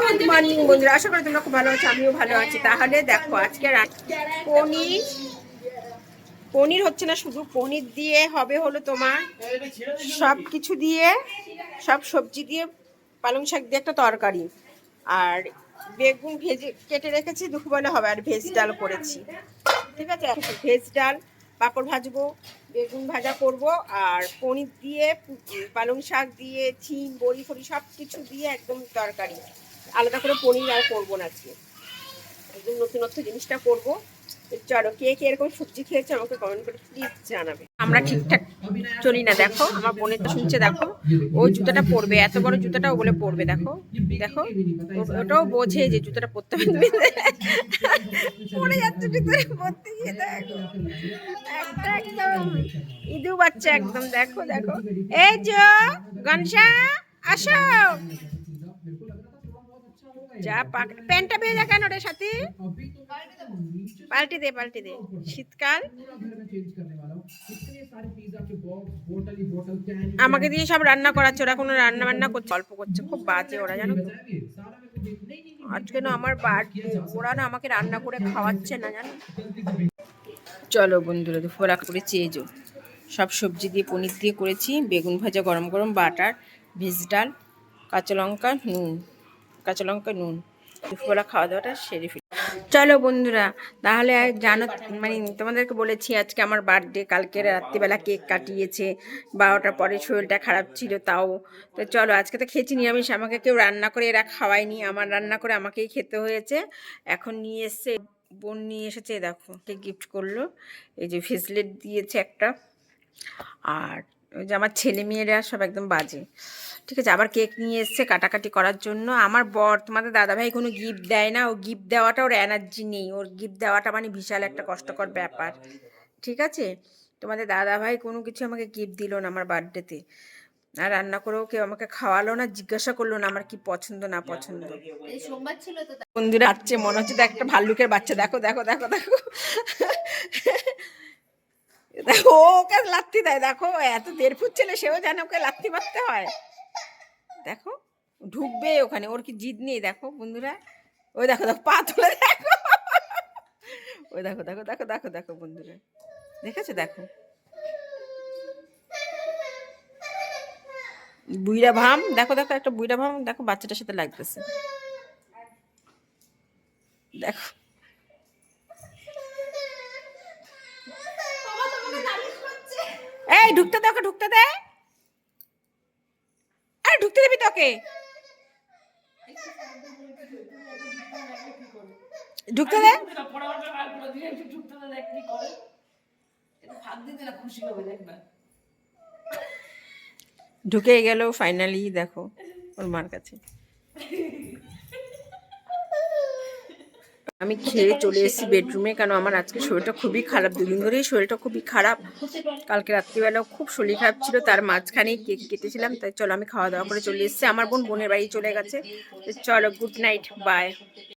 Good morning বন্ধুরা। আশা করি তোমরা খুব ভালো আছো, আমিও ভালো আছি। তাহলে দেখো, আজকে পনির পনির হচ্ছে না শুধু পনির দিয়ে হবে হলো তোমার সব কিছু দিয়ে, সব সবজি দিয়ে, পালং শাক দিয়ে একটা তরকারি। আর বেগুন ভেজে, কেটে রেখেছি, দুপুরবেলা হবে, আর ভেজ ডাল করেছি। ঠিক আছে? ভেজ ডাল, পাঁপড় ভাজবো, বেগুন ভাজা করব, আর পনির দিয়ে, পালং শাক দিয়ে ছিম বড়ি, ফড়ি সব কিছু দিয়ে একদম তরকারি। আলাদা করে পনির আর করব না আজকে। একদম নতুনত্ব জিনিসটা করব। চলো কে কে এরকম সবজি খেয়েছে আমাকে কমেন্ট করে প্লিজ জানাবে। আমরা ঠিকঠাক চলি না, দেখো। আমার বোনের তো শুনছে, দেখো। ও জুতাটা পরবে, এত বড় জুতাটা ও বলে পরবে, দেখো। দেখো ওটাও বোঝে যে জুতাটা পরতে হবে। পরে যাচ্ছে জুতোটা পরতে গিয়ে দেখো। একদম ইদু বাচ্চা একদম, দেখো দেখো। এই যে, গনসা, আসো। যা পাক প্যান্টটা ভেজা কেন রে সাথে? পাল্টে দে পাল্টে দে। শীতকাল। আমাকে দিয়ে সব রান্না করাচ্ছে, ওরা কোনো রান্না বান্না করছে, অল্প করছে, খুব বাজে ওরা, জানো আজকে না আমার ওরা না আমাকে রান্না করে খাওয়াচ্ছে না, জানো? চলো বন্ধুরা দুপুরা করে চেয়ে চেয়েছো সব সবজি দিয়ে, পনির দিয়ে করেছি, বেগুন ভাজা, গরম গরম বাটার, ভেজ ডাল, কাঁচা লঙ্কা, নুন। কাঁচা লঙ্কা নুন। দুপুরবেলা খাওয়া দাওয়াটা সেরে ফেলি। চলো বন্ধুরা, তাহলে জানো মানে তোমাদেরকে বলেছি, আজকে আমার বার্থডে কালকে রাত্রিবেলা কেক কাটিয়েছে, বারোটার পরে শরীরটা খারাপ ছিল তাও। তো চলো, আজকে তো খেয়েছি নিরামিষ, আমাকে কেউ রান্না করে, এরা খাওয়ায়নি, আমার রান্না করে আমাকেই খেতে হয়েছে। এখন নিয়ে এসছে, বোন নিয়ে এসেছে, দেখো, কে গিফট করল। এই যে ফেসলেট দিয়েছে একটা। আর ওই যে আমার ছেলে মেয়েরা সব একদম বাজে। ঠিক আছে আবার কেক নিয়ে এসছে কাটাকাটি করার জন্য। আমার বর তোমাদের দাদাভাই কোনো গিফট দেয় না ও গিফট দেওয়াটা ওর এনার্জি নেই। ওর গিফট দেওয়াটা মানে বিশাল একটা কষ্টকর ব্যাপার। ঠিক আছে? তোমাদের দাদাভাই কোনো কিছু আমাকে গিফট দিল না আমার বার্থডেতে আর রান্না করেও কেউ আমাকে খাওয়ালো না জিজ্ঞাসা করল না আমার কি পছন্দ না পছন্দ। এই সোমবার ছিল তো তাই। বন্ধুরা আসছে মনে হচ্ছে একটা ভাল্লুকের বাচ্চা। দেখো দেখো দেখো দেখো। দেখো, ওকে লাত্তি দেয়, দেখো, এত দেড় ফুট ছেলে, সেও জানে ওকে লাত্তি মারতে হয়। দেখো, ঢুকবে ওখানে, ওর কি জিদ নেই, দেখো, বন্ধুরা। ওই দেখো দেখো, পা তুলে দেখো। ওই দেখো দেখো দেখো দেখো দেখো, বন্ধুরা। দেখেছ, দেখো? বুইরা ভাম, দেখো দেখো, একটা বুইরা ভাম, দেখো, বাচ্চাটার সাথে লাগতেছে। দেখো। এই, ঢুকতে দে ওকে, ঢুকতে দে। আরে, ঢুকতে দিবি তোকে? ঢুকতে দে। ঢুকে গেল ফাইনালি দেখো, ওর মার কাছে। আমি খেয়ে চলে এসেছি বেডরুমে, কেন আমার আজকে শরীরটা খুবই খারাপ। দুদিন ধরেই শরীরটা খুবই খারাপ। কালকে রাত্রিবেলাও খুব শরীর খারাপ ছিল, তার মাঝখানেই কেক কেটেছিলাম, তাই চলো আমি খাওয়া দাওয়া করে চলে এসেছি। আমার বোন বোনের বাড়ি চলে গেছে। চলো গুড নাইট বাই